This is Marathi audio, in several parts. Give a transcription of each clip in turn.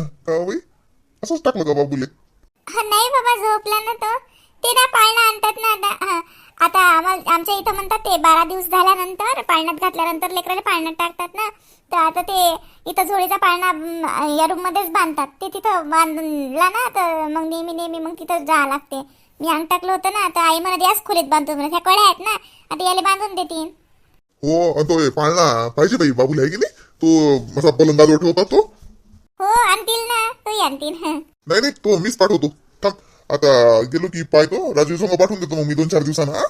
का बाई? असंच टाकलं का बाबूले. हा, नाही बाबा झोपला ना तो. ते ना पाळणा आणतात ना आता. हा. आमच्या इथं म्हणतात ते बारा दिवस झाल्यानंतर पाळण्यात घातल्यानंतर लेकराला पाळण्यात टाकतात ना. तर आता ते इथं झोळीचा पाळणा या रूम मध्येच बांधतात. ते तिथं बांधला ना तर मग नेहमी नेहमी मग तिथं जावं लागते. मी अंग टाकलं होतं ना तर आई म्हणत याच खोलीत बांधतो. म्हणत ह्या कड्या आहेत ना. आता याला बांधून देतील हो तो हे पाळणा पाहिजे बाई बाबूला आहे की नाही? तो असा पलंगाजवळ ठेवता तो. हो आणतील ना. तोही आणतील. नाही नाही तो मीच पाठवतो. थांब. आता गेलो की पाहतो राजू संग पाठवून देतो मग मी दोन चार दिवसानं हा.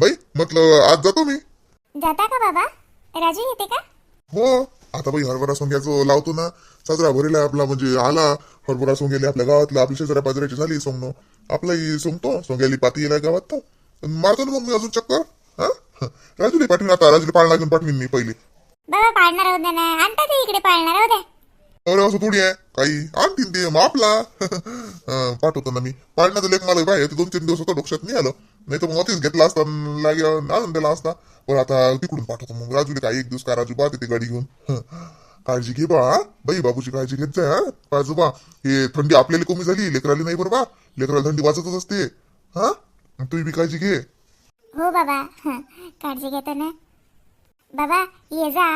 बाई म्हटलं आज जातो मी. जाता का बाबा? राजू येते का? हो. आता बाई हरभरा सोंग्याचं लावतो ना. साजरा भरेला आपला म्हणजे आला. हरभरा सोंगेले आपल्या गावातला आपल्या शेजाऱ्या पाजऱ्याची झाली सोंगणं. आपलाही सोंगतो. सोंग्याली पाती येला गावात तर. मारतो ना मग मी अजून चक्कर हा. राजूला पाठवीन आता. राजूला पाळणा घेऊन पाठवीन मी पहिली. बाबा पाळणार राहू द्या ना? आणतात ते इकडे पाळणार राहू द्या. अरे असं थोडी आहे. काही आणतील ते मग आपला पाठवतो ना मी. पाळण्याचं लेख मला बाहेर दोन तीन दिवस होता डोक्यात नाही आलं. नाही तर मग अतिच घेतला असता अन लागे आणून दिला असता. पण आता तिकडून पाठवतो मग. राजूला काही एक दिवस काय राजू बा ते गाडी घेऊन. काळजी घे बा बाई बाबूची काळजी घेत जा हा. बाजू बा. हे थंडी आपल्याला कमी झाली लेकराली नाही बरं बा. लेकराला थंडी वाचतच असते. हा? तुम्ही बी काळजी घे. हो बाबा काळजी घेतो ना. बाबा ये जा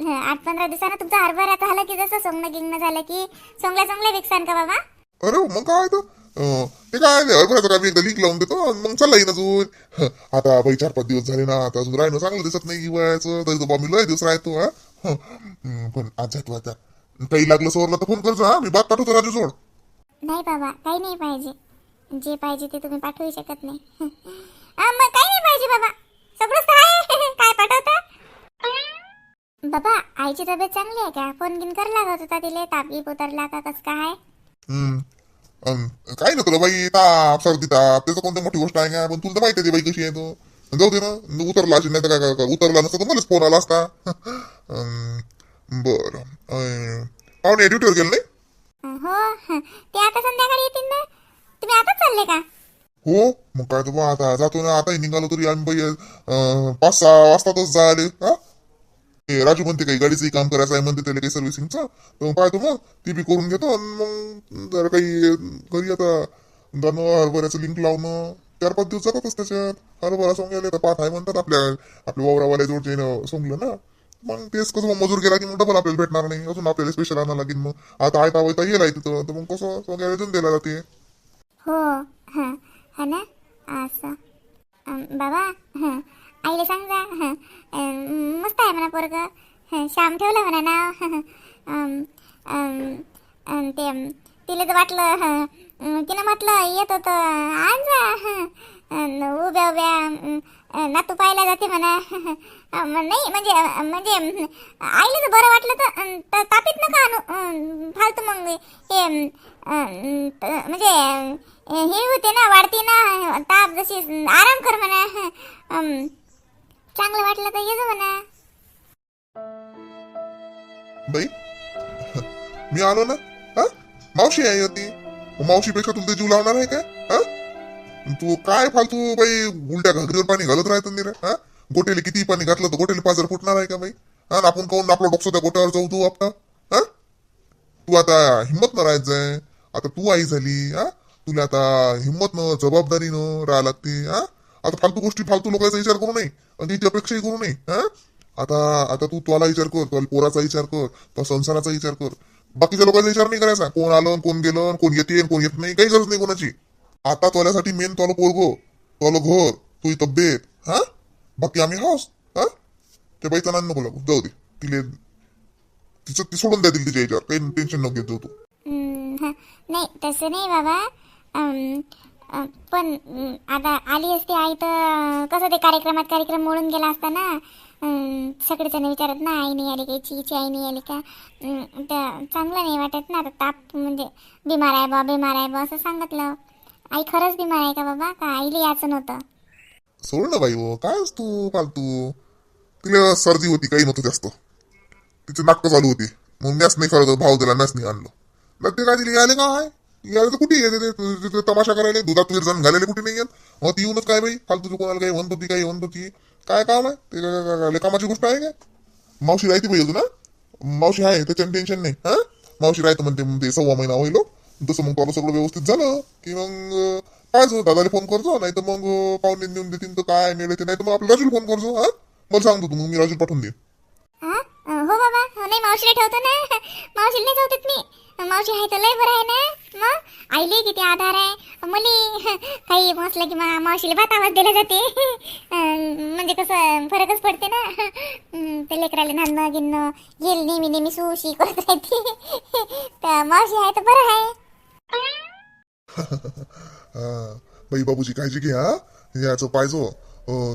आठ पंधरा दिवसानं तुमचा हरभरा झालं की जसं सोंगणं गिंगणं झालं की सोंगल्या सोंगल्या विकसान का बाबा? अरे हो, मग काय तर? अं, ते काय नाही हरभऱ्याचं काय मी एकदा लीक लावून देतो अन मग चालला येईन अजून. हं, आता बाई चार पाच दिवस झाले ना आता अजून राहणं चांगलं दिसत नाही हिवाळ्याचं तरी तो बा मी लय दिवस राहतो हा. हं, हं, पण आज जातो आता. काही लागलं सोरलं तर फोन करजा हा मी बात पाठवतो राजू जोड नाही बाबा काही नाही पाहिजे. जे पाहिजे ते तुम्ही पाठवू शकत नाही. मग काही नाही पाहिजे बाबा. सगळंच आहे. काय पाठवता? बाबा आईची तब्येत चांगली आहे का? फोन गिन कर लागत होता तिले तापी उतरला का कसं काय काय नव्हतं बाई ताप सर्दी ताप त्याचं कोणती मोठी गोष्ट आहे का? पण तुला माहिती आहे ती बाई कशी आहे तो. जाऊ दे ना उतरला असेल नाही तर काय- उतरला नसतं तर मलाच फोन आला असता. बरं पाहुणे ड्युटीवर गेलं नाही? हं. ते आता संध्याकाळी येतील ना? तुम्ही आताच चालले का? हो मग काय बा आता जातो ना आता निघालो तरी आम्ही बाई पाच सहा वाजतातच जायले हा? ते राजू म्हणते काही गाडीचंही काम करायचं आहे म्हणते त्याला काही सर्व्हिसिंगचं तर मग पाहतो मग ती बी करून घेतो आणि मग जरा काही घरी आता दाणं हरभऱ्याचं लिंक लावणं चार पाच दिवस जातातच त्याच्यात. हरभरा सोंगायला तर पाठ आहे म्हणतात आपल्या आपल्या वावरावाल्या जोडचे सोंगलं ना मग तेच कसं मग मजूर गेला की मग डबल आपल्याला भेटणार नाही अजून आपल्याला स्पेशल आणावं लागेल मग. आता आयता वयता येईल आहे तिथं तर मग कसं सोंगायला अजून दिला जाते. हो हा ना? असं. बाबा आईला सांग जा मस्त आहे म्हणा पोरग. श्याम ठेवलं म्हणा नाव. ते तिला तर वाटलं तिनं म्हटलं येत होतं आण जा उभ्या उभ्या नातू पाहायला जाते म्हणा. नाही म्हणजे म्हणजे आईला जर बरं वाटलं तर तापीत नका आणू. फालतू मग हे त- म्हणजे हे होते ना वाढते ना ताप जशी आराम कर म्हणा. चांगलं वाटलं तर ये जा म्हणा. बाई मी आलो ना? हा? मावशी आहे होती मावशीपेक्षा तुला ते जीव लावणार आहे काय? हा? तू काय फालतू बाई उलट्या घागरीवर पाणी घालत राहत नाही रे? हा? गोटेले किती पाणी घातलं तर गोटेले पाजर फुटणार आहे का बाई? हा आणि आपण काऊन आपलं डोकं त्या गोट्यावर जाऊ तू आपला? हा? तू आता हिंमत न राहायचंय आता तू आई झाली हा? तुला आता हिंमत न जबाबदारीनं राहा लागते हा? आता फालतू गोष्टी फालतू लोकांचा विचार करू नये. आणि त्याची अपेक्षाही करू नये हा? आता आता तू तुला विचार कर तुला पोराचा विचार कर तुला संसाराचा विचार कर. बाकीच्या लोकांचा विचार नाही करायचा. कोण आलं कोण गेलं कोण येते कोण येत नाही काही गरज नाही कोणाची. आता तुझ्यासाठी मेन तुला पोरगो तुला घर तुझी तब्येत हा? बाकी आम्ही हाऊस हा? ते बाईचा नान नको लागू जाऊ दे. तिले तिचं ती सोडून द्या तिच्या याच्यावर. काही टेन्शन नको घेत जाऊ तू नाही तसं नाही बाबा. पण आता आली असती आई तर कसं ते कार्यक्रमात कार्यक्रम मोडून गेला असता ना? सगळेजण विचारत ना आई नाही आली का हिची आई नाही आली का? तर चांगलं नाही वाटत ना? आता ताप म्हणजे बिमार आहे बा बिमार आहे बा असं सांगितलं. आई खरंच बिमार आहे का बाबा? का आईला याचं नव्हतं सोड ना बाई हो. काय तू? फालतू तिला सर्दी होती काही नव्हतं जास्त. तिचे नाटकं चालू होती. मग मॅच नाही खरं भाव दिला मॅच नाही आणलं. मग ते काय दिली? आले काय यायला तर कुठे? येते ते- तमाशा करायला दुधात जण घालायला कुठे नाही येत मग ती येऊनच काय बाई? फालतू कोणाला काही म्हणत होती काही म्हणत होती काय काम आहे? ते कामाची गोष्ट आहे काय? मावशी राहते पाहिजे अजून मावशी आहे त्याच्यानं टेन्शन नाही हा? मावशी राहतं म्हणते ते सव्वा महिना होईल हो. तसं मग तुला सगळं व्यवस्थित झालं की मग काय जो दादाला फोन करजो नाही तर मग पाहुणे नेऊन देतील तर काय नेलं ते नाही तर मग आपल्या राजूला फोन करजो हा? मला सांगतो तू मग मी राजूला पाठवून देईन. नाही मावशीला ठेवतो ना. मावशीला नाही ठेवतात मी. मावशी आहे तर लय बरं आहे ना. मग? आईले किती आधार आहे. मुली. काही म्हटलं की मा मावशीला भात आवाज दिला जाते. म्हणजे कसं फरकच पडते ना. ते लेकराला नांदणं गिरणं येईल नेहमी नेहमी सुशी करत राहते. तर मावशी आहे तर बरं आहे. बाई बाबूची काळजी घ्या याचं पाहिजो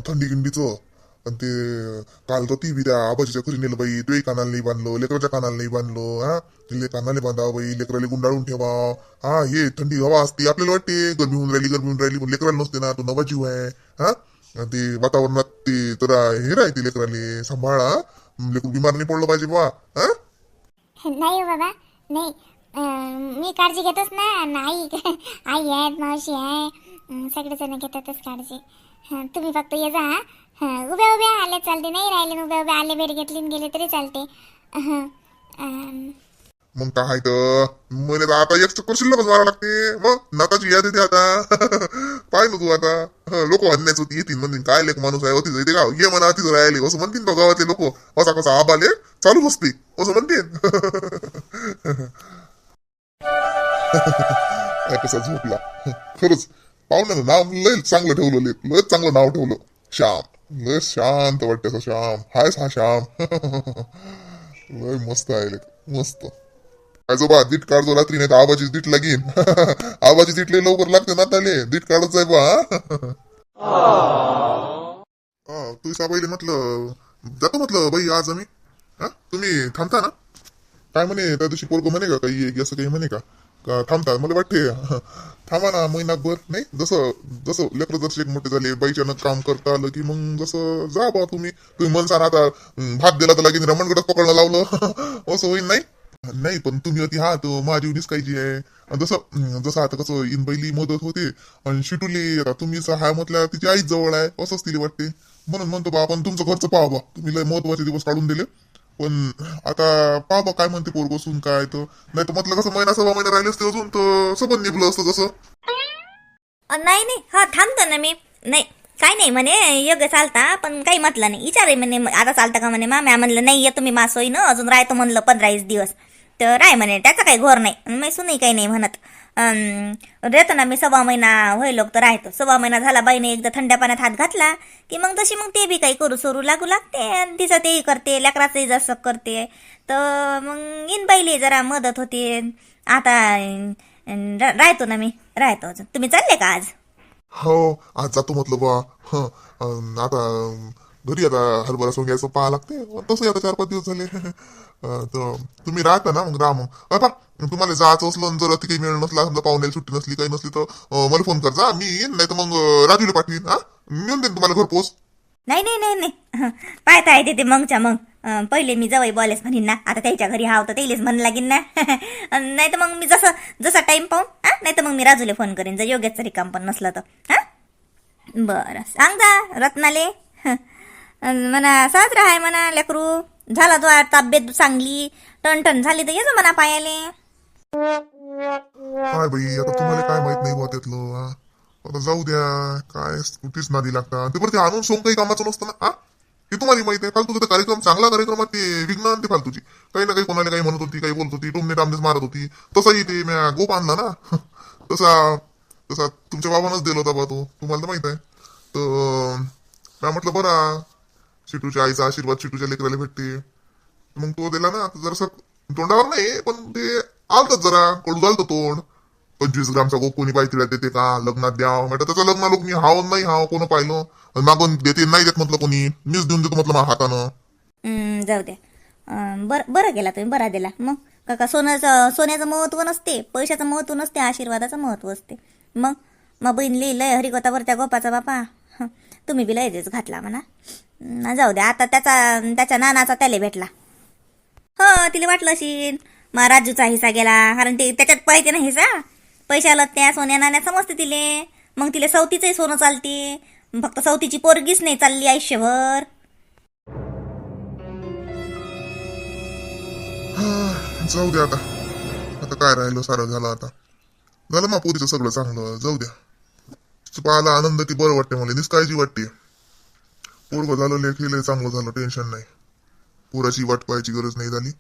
थंडी गिंडीचं. आणि ते काल तर ती बी त्या आबाजीच्या घरी नेलं बाई तुही कानाला नाही बांधलो लेकराच्या कानाला नाही बांधलो हा? ले कानाला बांधा बाई लेकराला गुंडाळून ठेवा. हा हे थंडी हवा असते आपल्याला वाटते गरमी होऊन राहिली गरमी होऊन राहिली पण लेकराला नसते ना तो नवा जीव आहे हा? ते वातावरणात ते तर हे राहते लेकराले सांभाळा लेकरू बिमार नाही पडलं पाहिजे बा हा? नाही हो बाबा नाही. मी काळजी घेतच ना आणि आई आई आहेत मावशी आहे सगळेजण घेतातच काळजी. तुम्ही फक्त ये जा हं, उभ्या उभ्या आले चालते. नाही राहिले ना उभ्या उभ्या आले भेट घेतली आणि गेले तरी चालते. हं, अं, मग काय तर? म्हणे तर आता एक चक्कर शिल्लकच मारा लागते. मग नाताची याद येते आता. पाय ना तू आता. लोक हरण्याच होती येतील म्हणतील. काय लेख माणूस आहे होती येते का? ये म्हणा तिथं राहिले. असं म्हणतील तो गावातले लोक. असा कसा आबाले चालू असते. असं म्हणतील. काय कसा झोपला. खरंच पाहुण्याचं नाव लय चांगलं ठेवलं लय लय चांगलं नाव ठेवलं. श्याम. लय शांत वाटते असं श्याम. हायच हा श्याम. लय मस्त आहे मस्त. आजोबा दीट काढतो रात्री नाही तर आबाची दीट लागीन. आबाची दीट लय लवकर लागते ना त्याले. दीट काढत आहे बा हा. तू साबाईले म्हटलं जातो म्हटलं बाई आज आम्ही? हा तुम्ही थांबता ना? काय म्हणे त्या दिवशी पोरग म्हणे का काही असं काही म्हणे का? का थांबता? मला वाटते थांबा ना महिनाभर नाही जसं जसं लेकरं जर शेक मोठे झाले बाईच्यानं काम करता आलं की मग जसं जा बा तुम्ही. तुम्ही मनसान आता भात दिला तर लागेल रमणगडात पकडणं लावलं. असं होईल नाही? नाही पण तुम्ही होती हा तो माझी निसकायची आहे. आणि जसं जसं आता कसं इनबाईली मदत होते आणि शिटुली आता तुम्ही हा म्हटल्या तिची आईच जवळ आहे असंच तिला वाटते. म्हणून म्हणतो बा आपण तुमचं घरचं पाहा बा. तुम्ही लय महत्त्वाचे दिवस काढून दिले. पण आता पाहा काय म्हणते पोरग बसून काय तर? नाही तर म्हटलं कसं महिना सव्वा महिना राहिले असते अजून तर सबंध निभलं असतं जसं. अ, नाही नाही. हा थांबतो ना मी. नाही काय नाही म्हणे योग्य चालता पण काही म्हटलं नाही. विचारे म्हणे आता चालतं का म्हणे? माम्या म्हणलं नाही येतो मी मासोई ना अजून राहतो म्हणलं पंधरा वीस दिवस. तर आहे म्हणे त्याचा काही घोर नाही. मी सुनही काही नाही म्हणत. अं, रेतो ना मी सव्वा महिना होईल तर राहतो सव्वा महिना झाला बाईने एकदा थंड्या पाण्यात हात घातला की मग तशी मग ते बी काही करू सोरू लागू लागते आणि तिचं तेही करते लेकराचंही जसं करते. तर मग इन बाईले जरा मदत होते. आता राहतो ना मी. राहतो अजून. तुम्ही चालले का आज? हो आज जातो म्हटलं बा आता घरी आता हरभरा सोंग्याचं पाहा लागते तसंही आता चार पाच दिवस झाले. तर तुम्ही राहता ना मग राहा मग आता तुम्हाला जायचं असलं आणि जर अति काही मिळणं नसला समजा पाहुण्याला सुट्टी नसली काही नसली तर मला फोन कर. जा मी येईन नाही तर मग राजूला पाठवीन हा? मिळून देईन तुम्हाला घरपोच नाही नाही नाही नाही. पाहता येते ते मगच्या मग. पहिले मी जवळ बॉलेस म्हणीन ना. आता त्याच्या घरी हा होता त्यालाच म्हण लागेन ना. नाही तर मग मी जसं जसा टाइम पाहून हा? नाही तर मग मी राजूला फोन करेन. जर योग्यच रिकाम पण नसलं तर हा? बरं सांग जा रत्नाले. म्हणा सहज आहे म्हणा लेकरू. झाला तो तब्येत चांगली. टणटण झाली तर येतो म्हणा पायाले. काय बाई आता तुम्हाला काय माहीत नाही बुवा त्यातलं हा? आता जाऊ द्या काय कुठेच नादी लागतात. ते बरं ते आणून सोंग काही कामाचं नसतं ना हा? हे तुम्हाला माहीत आहे फालतू कार्यक्रम चांगला कार्यक्रम ते विघ्न आणते फालतूची. काही ना काही कोणाला काही म्हणत होती काही बोलत होती टोमने टामनेच मारत होती. तसाही ते म्या गोप आणला ना. तसा तसा तुमच्या बाबानंच दिला होता बा तो. तुम्हाला तर माहीत आहे. तर काय म्हटलं बरा. चिटूच्या आईचा आशीर्वाद चिटूच्या लेकराला भेटते. मग तो दिला ना जरासा जरासं तोंडावर नाही पण ते आलतच जरा कडू झालं तोंड. पंचवीस ग्रामचा गोप कोणी पाहिजे देते का? लग्नात द्या म्हटलं त्याचं लग्न लोक मी हाव नाही हाव कोण पाहिलं? मागून देते नाही देत म्हटलं कोणी. मीच देऊन देतो म्हटलं हातानं. जाऊ द्या बरं बरं केला तुम्ही बरा दिला. मग? काका सोन्याचं सोन्याचं महत्त्व नसते पैशाचं महत्त्व नसते आशीर्वादाचं महत्त्व असते. मग? मग बहीण लिहिलंय हरिकोतावर त्या गोपाचा बापा. तुम्ही बी लयच घातला म्हणा. जाऊ द्या आता त्याचा त्याच्या नानाचा त्याला भेटला. हो तिला वाटलं अशी मग राजूचा हिस्सा गेला कारण ते त्याच्यात पाहिजे ना हिस्सा पैशाला त्या सोन्या नाण्या समजते तिले. मग तिला सवतीचंही सोनं चालते. फक्त सवतीची पोरगीच नाही चालली आयुष्यभर. जाऊ द्या आता. आता काय राहिलो सारं झालं आता. झालं मा पोरीचं सगळं चांगलं जाऊ द्या. पाहायला आनंद ती बरं वाटते मला निष्काळजी वाटते. पोरग झालं लेखील चांगलं झालं टेन्शन नाही. पोराची वाट पाहायची गरज नाही झाली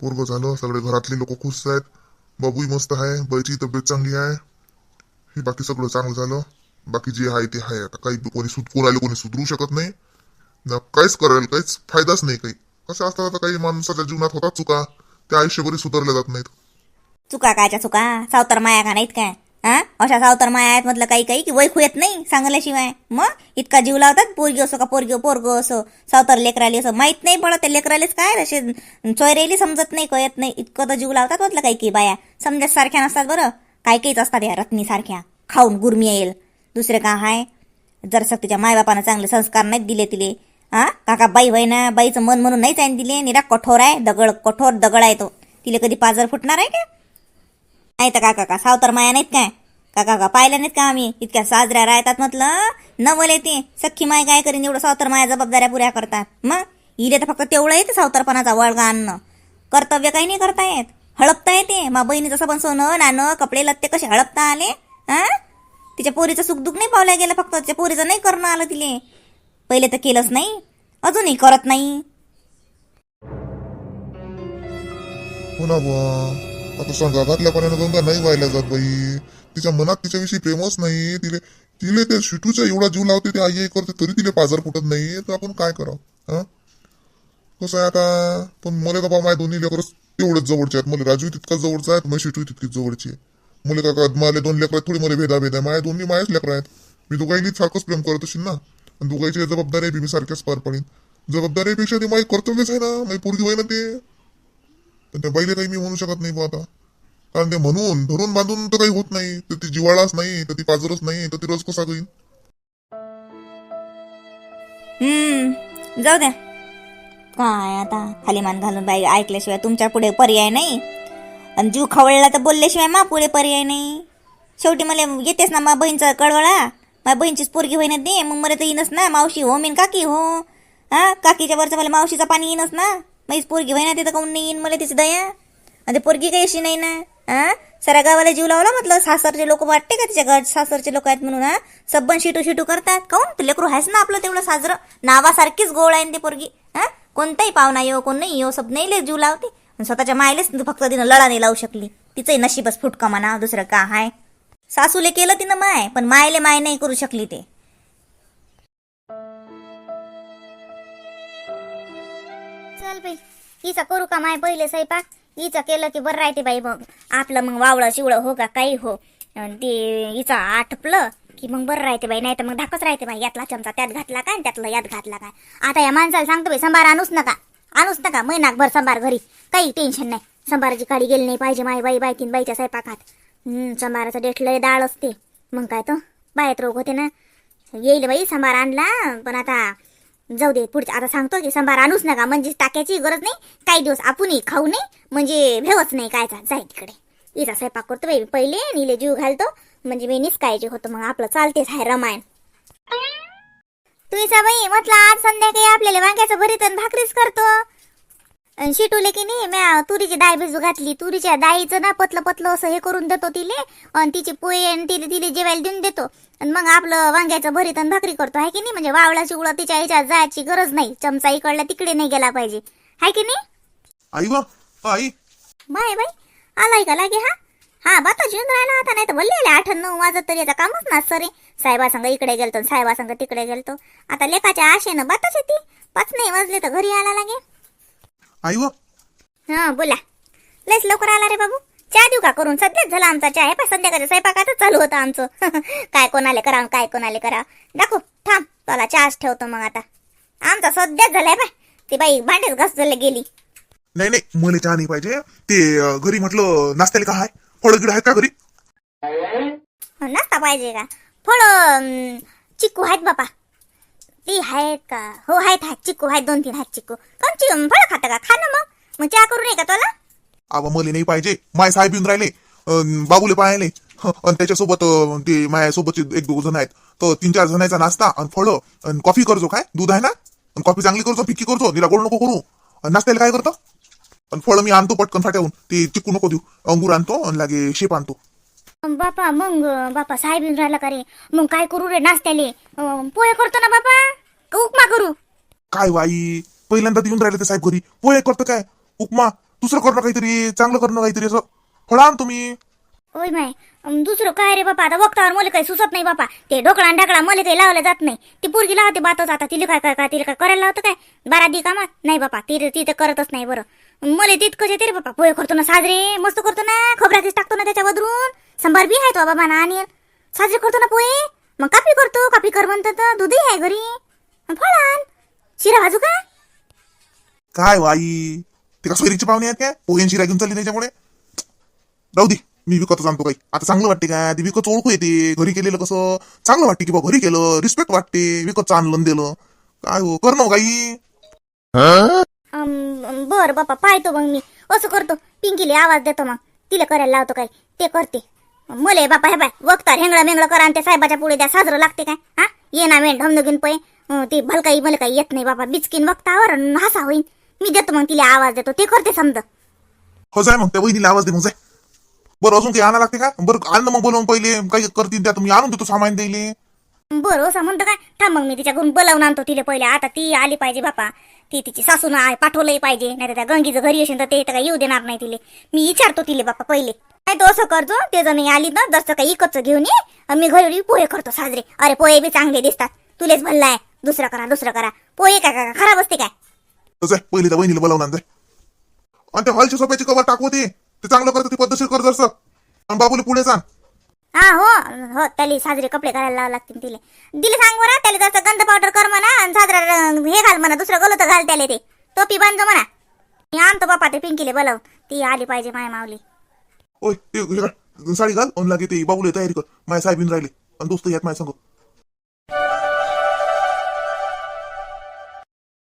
पोरग झालं सगळे घरातले लोक खुश आहेत. बाबूही मस्त आहे बाईची तब्येत चांगली आहे. हे बाकी सगळं चांगलं झालं. बाकी जे आहे ते आहे. आता काही कोणी सुध कोणाला कोणी सुधरू शकत नाही. ना काहीच करायला काहीच फायदाच नाही काही. कसं असतात आता काही माणसाच्या जीवनात होतात चुका. त्या आयुष्यभरी सुधारल्या जात नाहीत. चुका कायच्या चुका? सावतर माया का नाहीत काय? हा? अशा सावतर माया आहेत म्हटलं काही काही की वैखू येत नाही सांगल्याशिवाय. मग इतका जीव लावतात पोरगी असो का पोरगी पोरग असो सावतर लेकराली असो माहीत नाही पडत त्या लेकरालेच काय असे चोयरेली समजत नाही कळत नाही. इतकं तर जीव लावतात म्हटलं काही काही बाया. समजत सारख्या नसतात बरं काही काहीच असतात या रत्नी सारख्या खाऊन गुरमी येईल. दुसरे का हाय? जर तिच्या मायबापानं चांगले संस्कार नाहीत दिले तिले हा? काका बाई होय ना बाईचं मन म्हणून नाहीच आहे दिले निरा कठोर आहे दगड कठोर दगड आहे तो. तिले कधी पाजर फुटणार आहे का? नाही तर काका का सावतर माया नाहीत काय? काका का पाहिल्या नाहीत का आम्ही? इतक्या साजऱ्या राहतात म्हटलं नवल येते सख्खी माय काय करीन? एवढं सावतर माया जबाबदाऱ्या पुऱ्या करतात. मग? इले तर फक्त तेवढं येते सावतरपणाचा वळगा आणणं. कर्तव्य काही नाही करता येत. हळपता येते. मा बहिणीचं सबन सोनं नाणं कपडे लत्ते कसे हळपता आले? हां? तिच्या पोरीचं सुखदुख नाही पावल्या गेलं फक्त. तिच्या पोरीचं नाही करणं आलं तिले. पहिले तर केलंच नाही. अजूनही करत नाही. आता संघातल्या पाण्यानं गंगा नाही व्हायला जात बाई. तिच्या मनात तिच्याविषयी प्रेमच नाही. तिले तिले ते शिटूचा एवढा जीव लावते ते आई करते तरी तिले पाजार फुटत नाही. तर आपण काय करावं? हा? कसं आहे आता? पण मला तर बा माझ्या दोन्ही लेकरच तेवढेच जवळचे आहेत. मला राजू तितकाच जवळचा आहे मग शिटू तितकीच जवळची आहे. मुले का मला दोन लेकर थोडी मला भेदा भेद आहे. माझ्या दोन्ही मायाच लेकर आहेत. मी दोघांनी सारखंच प्रेम करत असेल ना. आणि दोघांची जबाबदारी बी मी सारख्याच पार पडीन. जबाबदारीपेक्षा ते माझी कर्तव्यच आहे ना. माझी पोरगी होय ना ते. पण त्या बाईले काही मी म्हणू शकत नाही आता. कारण ते म्हणून धरून बांधून तर काही होत नाही. तर ती जिवाळाच नाही तर ती पाजरच नाही तर ती रोज कसा घेईन हम्म जाऊ द्या. काय आता खाली मान घालून बाई ऐकल्याशिवाय तुमच्यापुढे पर्याय नाही. आणि जीव खवळला तर बोलल्याशिवाय मा पुढे पर्याय नाही. शेवटी मला येतेच ना मा बहीणचा कळवळा? माझ्या बहीणचीच पोरगी होईना दे मग मला तर येईनच ना. मावशी हो मीन काकी हो. हा काकीच्या वरचं मला मावशीचा पाणी येईनच ना. माझीच पोरगी होईना तिथं काऊन नाही येईन मला तिची दया? आणि पोरगी काही अशी नाही ना हा? सारा गावाला जीव लावला म्हटलं सासरचे लोक वाटते का तिच्या घर सासरचे लोक आहेत म्हणून हा? सबन शिटू शिटू करतात. काऊन? ते लेकरू आहेस ना आपलं तेवढं साजरं. नावासारखीच गोळ आहे ते पोरगी हा? कोणताही पाहुणा येऊ कोण नाही येऊ सब नाही लय जीव लावते. आणि स्वतःच्या मायलेच फक्त तिनं लढा नाही लावू शकली. तिचंही नशीबच फुटका म्हणा दुसरं का हाय? सासूले केलं तिनं माय पण मायले माय नाही करू शकली ते. चल बाई हिचा करू का माय पहिले स्वयंपाक? हिचं केलं की बरं राहते बाई मग. आपलं मग वावळं शिवळं हो का काही हो. ते हिचं आटपलं की मग बरं राहते बाई नाही तर मग धाकच राहते बाई. यातला चमचा त्यात घातला काय त्यातलं यात घातला काय आता या माणसाला सांगतो बाई संभार आणूच नका. आणूच नका. महिनाभर संभार घरी. काही टेन्शन नाही. संभाराची काळी गेली नाही पाहिजे माय बाई बायकीन बाईच्या स्वयंपाकात. हम्म, संभाराचं डेट लय डाळ असते. मग काय तो बाहेर रोग होते ना. येईल बाई संभार आणला. पण आता जाऊ दे पुढच्या आता सांगतो की सांबार आणूच नका. म्हणजे टाक्याची गरज नाही काही दिवस आपणही खाऊ नये म्हणजे भेवच नाही कायचा जाय तिकडे. इथं स्वयंपाक करतो बाई. पहिले निले जीव घालतो म्हणजे मी निसकायचे होतो. मग आपलं चालतेच आहे रमायण. तुझा बाई म्हटलं आज संध्याकाळी आपल्याला वांग्याचं भरीत भाकरीच करतो. आणि शिटूले की नाही म्या तुरीची डाळ भिजू घातली. तुरीच्या डाळीचं ना पतलं पतलं असं हे करून देतो तिले आणि तिची पोळी आणि तिले तिले जेवायला देऊन देतो. आणि मग आपलं वांग्याचं भरीत आणि भाकरी करतो आहे की नाही? म्हणजे वावळाची उळा तिच्या ह्याच्यात जायची गरज नाही. चमचा इकडला तिकडे नाही गेला पाहिजे. आहे की नाही? आई वा आई. बाय बाई आलाय का लागे हा? हा बाता जेवून राहिला होता नाही तर बोललेले आठ नऊ वाजत तरी याचा कामच ना सरे साहेबा संग इकडे गेलतो साहेबा संग तिकडे गेलतो. आता लेखाच्या आशेनं बाताच येते. पाच नाही वाजले तर घरी आला लागे. आई वा हा बोला. लयच लवकर आला रे बाबू. चहा देऊ का करून? सध्याच झाला आमचा चहा. हे पण संध्याकाळच्या स्वयंपाकातच चालू होतं आमचं. काय कोणाले करा काय कोणाले करा. दाखव थांब. चला चहाच ठेवतो मग आता. आमचा सध्याच झालाय बाय ती बाई भांडेच घासले गेली. नाही नाही मला चहा नाही पाहिजे. ते घरी म्हटलं नाश्त्याला काय फळं गिड आहेत का घरी? नाश्ता पाहिजे का? फळ चिक्कू आहेत बापा. ती आहेत का? हो आहेत आहेत. चिक्कू आहेत दोन तीन आहेत चिक्कू फळं खातं का? खा ना मग. मग चहा करू नये का तुला? आवा मला नाही पाहिजे. माय साहेब येऊन राहिले. बाबूले पाहिले हं, आणि त्याच्यासोबत अं, ते माझ्यासोबतचे एक दोघ जण आहेत. तर तीन चार जणांचा नाश्ता आणि फळं आणि कॉफी करतो काय? दूध आहे ना? आणि कॉफी चांगली करतो फिक्की करतो तिला गोड नको करू. नाश्त्याला काय करतो? आणि फळं मी आणतो पटकन फाट्याहून ते चिकू नको देऊ. अंगूर आणतो आणि लागे शेप आणतो. बापा मग बापा साहेब येऊन राहिला का रे? मग काय करू रे नाश्त्याले? अं, पोहे करतो ना बापा. का उपमा करू? काय वाई पहिल्यांदा येऊन राहिले ते साहेब घरी. पोहे करतो काय? उपमा दुसरं करणं काहीतरी चांगलं करणं काहीतरी असं. फळा आण तुम्ही. होय माय दुसरं काय रे बापा? आता वक्तावर मला काही सुचत नाही बापा. ते ढोकळा आणि ढाकळा मला काही लावलं जात नाही. ती पोरगी लावते बातच आता. तिला काय काय काय तिला काय करायला लावतं काय? बारा दी कामात? नाही बापा ती ती तर करतच नाही बरं. मला तितकं येते रे बापा. पोहे करतो ना साजरे मस्त करतो ना. खोबऱ्याकीच टाकतो ना त्याच्या बदलून संभार बी आहे तो बाबा ना आणि साजरे करतो ना पोहे. मग कापी करतो. कापी कर म्हणतात तर दूधही आहे घरी. फळान शिरा भाजू का? काय वाई ते का सोयरीचे पाहुणे आहेत काय? पोह्यांची रागून चालली त्याच्यामुळे? राहू दे मी विकतच आणतो काही. आता चांगलं वाटते का ते विकत ओळखू येते. घरी केलेलं कसं? चांगलं वाटते की बा घरी केलं. रिस्पेक्ट वाटते. विकतचं आणलं दिलं. काय हो? कर ना हो काही. बर बापा पाहतो मग मी. असं करतो. पिंकीला आवाज देतो मग. तिला करायला लावतो काय ते करते. मले बापा हे बाय वक्तार हेंगळं मेंगळं करा आणि त्या साहेबाच्या पुढे द्या. साजरं लागते काय? हा? ये ना मेन ढमनगीन पै. ते भलकाई मला काही येत नाही बापा. बिचकीन वक्तावर हसा होईन. मी देतो मग तिला आवाज देतो. ते करते समजा. हो जाय मग. त्या वहिनीला आवाज दे मग जाय. बरं अजून काही आणा लागते का? बरं आण ना मग बोलवून पहिले. काही करतील त्या तुम्ही आणून देतो सामान द्यायले बरं असं म्हणतो काय? थांब मग मी तिच्या घरून बोलावून आणतो तिला पहिले. आता ती आली पाहिजे बापा. ती तिची सासून आहे पाठवलंही पाहिजे. नाही तर त्या गंगीचं घरी असेल तर ते तर काही येऊ देणार नाही तिले. मी विचारतो तिले बापा पहिले. नाही तो असं करतो? ते नाही आली ना जसं काही इकतचं घेऊन ये. आणि मी घरी पोहे करतो साजरे. अरे पोहे बी चांगले दिसतात. तुलेच भल्ला आहे दुसरं करा दुसरं करा. पोहे काय काय खराब असते काय? जाय पहिले त्या वहिनीला बोलावून आण जाय आणि त्या हॉलच्या सोप्याची कवर टाकू ते. ते चांगलं करतं ते पद्धतशीर कर जरसं. आणि बाबूला पुढे सांग. हा हो. हो त्याला साजरे कपडे करायला लावा लागतील तिले. दिले सांग बरं त्याला जसं गंध पावडर कर म्हणा आणि साजरा रंग हे घाल म्हणा दुसरं गलत घाल त्याला ते. टोपी बांधतो म्हणा. मी आणतो बापा ते पिंकीले बोलाव ती आली पाहिजे माय मावली ओय ते हे काढ, साडी घाल. आणि लागे ते बाबूला तयारी कर. माझ्या साहेबीन राहिले. आणि दोस्त यात माझ्या सांगू.